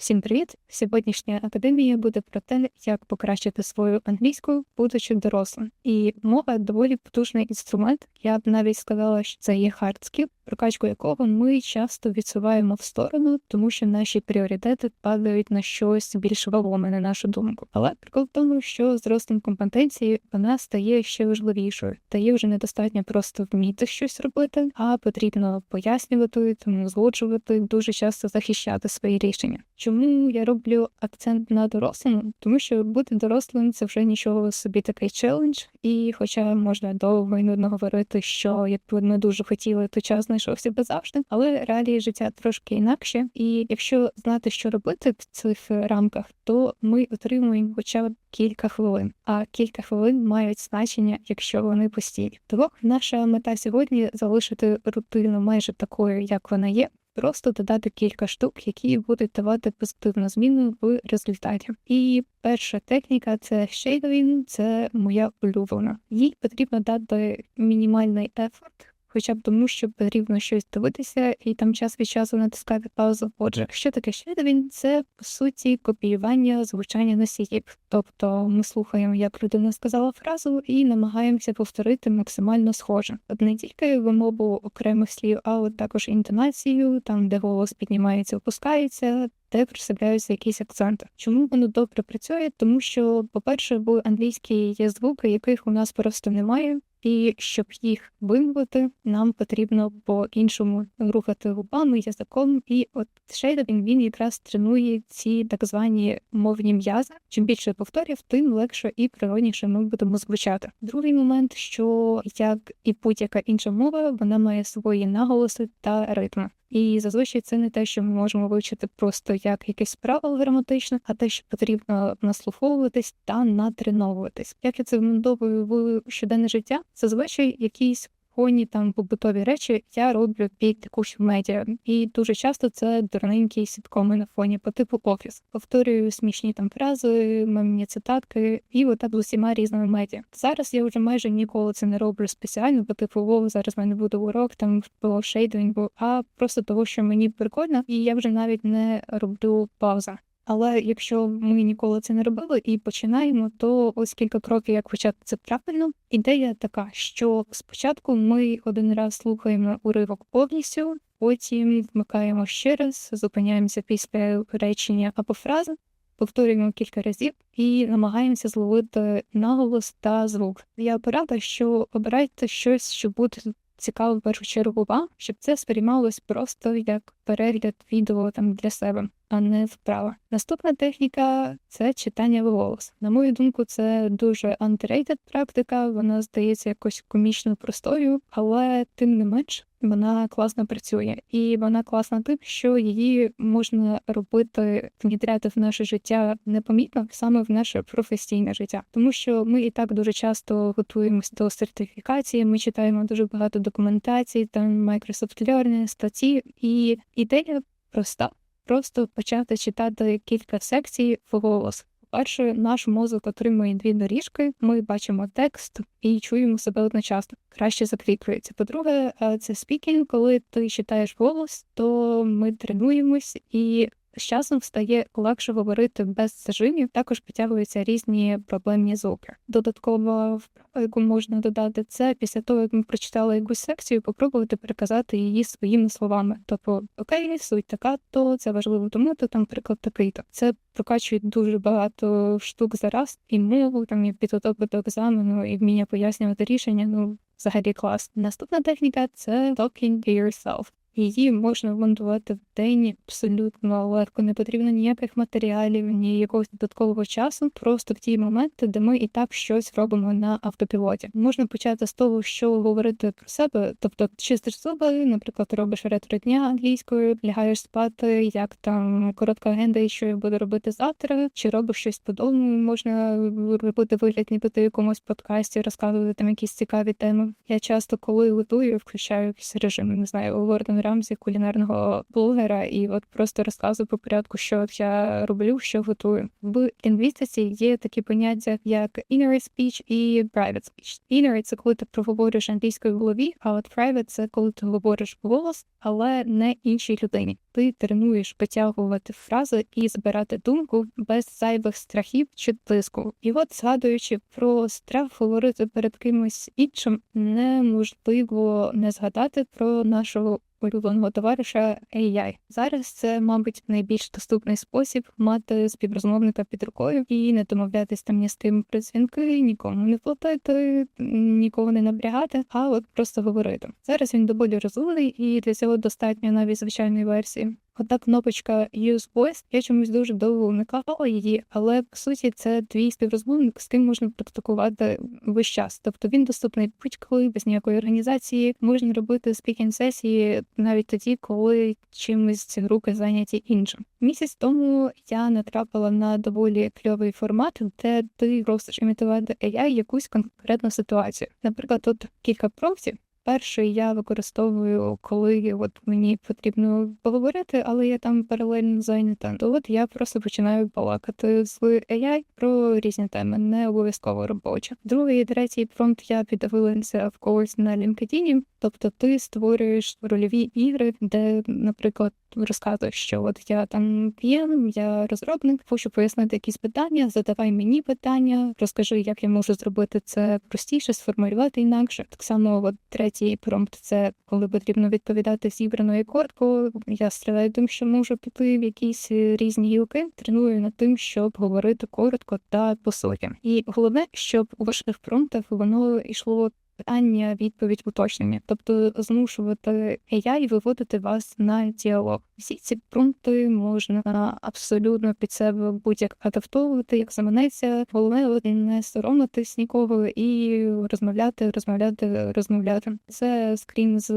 Всім привіт! Сьогоднішня академія буде про те, як покращити свою англійську, будучи дорослим. І мова доволі потужний інструмент. Я б навіть сказала, що це є хардскіл, прокачку якого ми часто відсуваємо в сторону, тому що наші пріоритети падають на щось більш вагоме, на нашу думку. Але прикол в тому, що з ростом компетенції вона стає ще важливішою. Стає вже недостатньо просто вміти щось робити, а потрібно пояснювати, тому згоджувати, дуже часто захищати свої рішення. Чому я роблю акцент на дорослому? Тому що бути дорослим це вже нічого собі такий челендж, і хоча можна довго і нудно говорити, що якби ми дуже хотіли, то час знайшовся би завжди, але реалії життя трошки інакше. І якщо знати, що робити в цих рамках, то ми отримуємо хоча б кілька хвилин. А кілька хвилин мають значення, якщо вони постійні. Тому наша мета сьогодні залишити рутину майже такою, як вона є. Просто додати кілька штук, які будуть давати позитивну зміну в результаті. І перша техніка це shadowing, це моя улюблена. Їй потрібно дати мінімальний ефорт. Хоча б тому, що потрібно щось дивитися, і там час від часу натискати паузу. Отже, що таке shadowing? Це по суті копіювання звучання носіїв. Тобто ми слухаємо, як людина сказала фразу, і намагаємося повторити максимально схоже. От не тільки вимову окремих слів, а от також інтонацію, там де голос піднімається, опускається. Де присипляються якісь акценти. Чому воно добре працює? Тому що, по-перше, в англійській є звуки, яких у нас просто немає, і щоб їх вимовити, нам потрібно по-іншому рухати губами, язиком. І от шейдовін він якраз тренує ці так звані мовні м'язи. Чим більше повторів, тим легше і природніше ми будемо звучати. Другий момент, що як і будь-яка інша мова, вона має свої наголоси та ритми. І зазвичай це не те, що ми можемо вивчити просто як якесь правило граматичне, а те, що потрібно наслуховуватись та натреновуватись. Як я це вмонтовую в щоденне життя, зазвичай якісь фоні там побутові речі я роблю під якусь медіа, і дуже часто це дурненькі сіткоми на фоні по типу офіс. Повторюю смішні там фрази, мемні цитатки, і отак з усіма різними медіа. Зараз я вже майже ніколи це не роблю спеціально, по типу о, зараз в мене буде урок там по шейдингу, а просто того, що мені прикольно, і я вже навіть не роблю пауза. Але якщо ми ніколи це не робили і починаємо, то ось кілька кроків, як почати це правильно. Ідея така, що спочатку ми один раз слухаємо уривок повністю, потім вмикаємо ще раз, зупиняємося після речення або фрази, повторюємо кілька разів і намагаємося зловити наголос та звук. Я порада, що обирайте щось, що буде цікаво в першу чергу вам, щоб це сприймалось просто як перегляд відео там для себе, а не вправа. Наступна техніка це читання в голос. На мою думку, це дуже underrated практика. Вона здається якось комічно простою, але тим не менш вона класно працює, і вона класна тим, що її можна робити, внідряти в наше життя непомітно саме в наше професійне життя, тому що ми і так дуже часто готуємося до сертифікації. Ми читаємо дуже багато документацій, там Microsoft Learning, статті, і ідея проста. Просто почати читати кілька секцій в голос. По-перше, наш мозок отримує дві доріжки, ми бачимо текст і чуємо себе одночасно. Краще закріплюється. По-друге, це спікінг, коли ти читаєш голос, то ми тренуємось і з часом стає легше говорити без зажимів, також підтягуються різні проблемні звуки. Додаткова вправа, яку можна додати, це після того, як ми прочитали якусь секцію, попробувати переказати її своїми словами. Тобто, окей, суть така, то це важливо, тому то там приклад такий. то Це прокачує дуже багато штук зараз, і мову там і підготовку до екзамену, і вміння пояснювати рішення. Ну взагалі клас. Наступна техніка це talking to yourself. Її можна вмонтувати в день абсолютно легко, не потрібно ніяких матеріалів, ні якогось додаткового часу. Просто в ті моменти, де ми і так щось робимо на автопілоті. Можна почати з того, що говорити про себе, тобто чистиш зуби, наприклад, робиш ретро дня англійською, лягаєш спати, як там коротка агенда, і що я буду робити завтра, чи робиш щось по дому, можна робити вигляд, ніби ти якомусь подкасті, розказувати там якісь цікаві теми. Я часто, коли готую, включаю якийсь режим, не знаю, говорити рамзі кулінарного блогера і от просто розказую по порядку, що я роблю, що готую. В лінгвістиці є такі поняття, як inner speech і private speech. Inner – це коли ти проговорюєш англійською в голові, а от private – це коли ти говориш голос, але не іншій людині. Ти тренуєш потягувати фрази і збирати думку без зайвих страхів чи тиску. І от згадуючи про страх говорити перед кимось іншим, неможливо не згадати про нашого улюбленого товариша AI. Зараз це, мабуть, найбільш доступний спосіб мати співрозмовника під рукою і не домовлятись там ні з тим про дзвінки, нікому не платити, нікого не напрягати, а от просто говорити. Зараз він доволі розумний, і для цього достатньо навіть звичайної версії. Ота кнопочка Use Voice, я чомусь дуже довго уникала її, але по суті це твій співрозмовник, з ким можна практикувати весь час. Тобто він доступний будь-коли, без ніякої організації. Можна робити спікінг сесії навіть тоді, коли чимось ці руки зайняті іншим. Місяць тому я натрапила на доволі кльовий формат, де ти просиш імітувати AI якусь конкретну ситуацію. Наприклад, тут кілька промптів, Перший я використовую, коли от мені потрібно поговорити, але я там паралельно зайнята. То от я просто починаю балакати з AI про різні теми, не обов'язково робочі. Другий і третій промпт я піддивилася в когось на LinkedIn, тобто ти створюєш рольові ігри, де, наприклад, розказуєш, що от я там PM, я розробник, хочу пояснити якісь питання, задавай мені питання, розкажи, як я можу зробити це простіше, сформулювати інакше. Так само, от третій промпт це коли потрібно відповідати зібрано і коротко. Я стріляю тим, що можу піти в якісь різні гілки, треную над тим, щоб говорити коротко та по суті. І головне, щоб у ваших промптах воно йшло питання, відповідь, уточнення, тобто змушувати AI виводити вас на діалог. Всі ці пункти можна абсолютно під себе будь-як адаптовувати, як заманеться. Головне не соромитись нікого і розмовляти, розмовляти, розмовляти. Це скрін з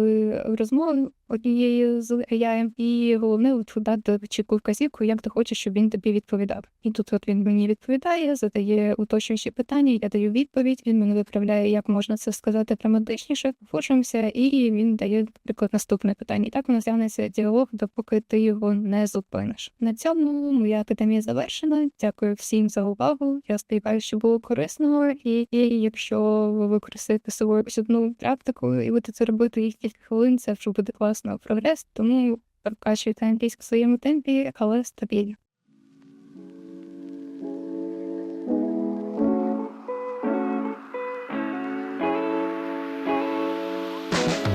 розмови однієї з AI, і головне от дати чітку вказівку, як ти хочеш, щоб він тобі відповідав. І тут от він мені відповідає, задає уточнюючі питання. Я даю відповідь. Він мене виправляє, як можна це сказати прагматичніше. Погоджуємося, і він дає наприклад наступне питання. І так у нас тягнеться діалог, допоки ти його не зупиниш. На цьому моя академія завершена. Дякую всім за увагу. Я сподіваюся, що було корисно, і, і якщо ви використаєте свою одну практику і будете це робити їх кілька хвилин, це вже буде класно прогрес. Тому прокачуйте англійську в своєму темпі, але стабільно.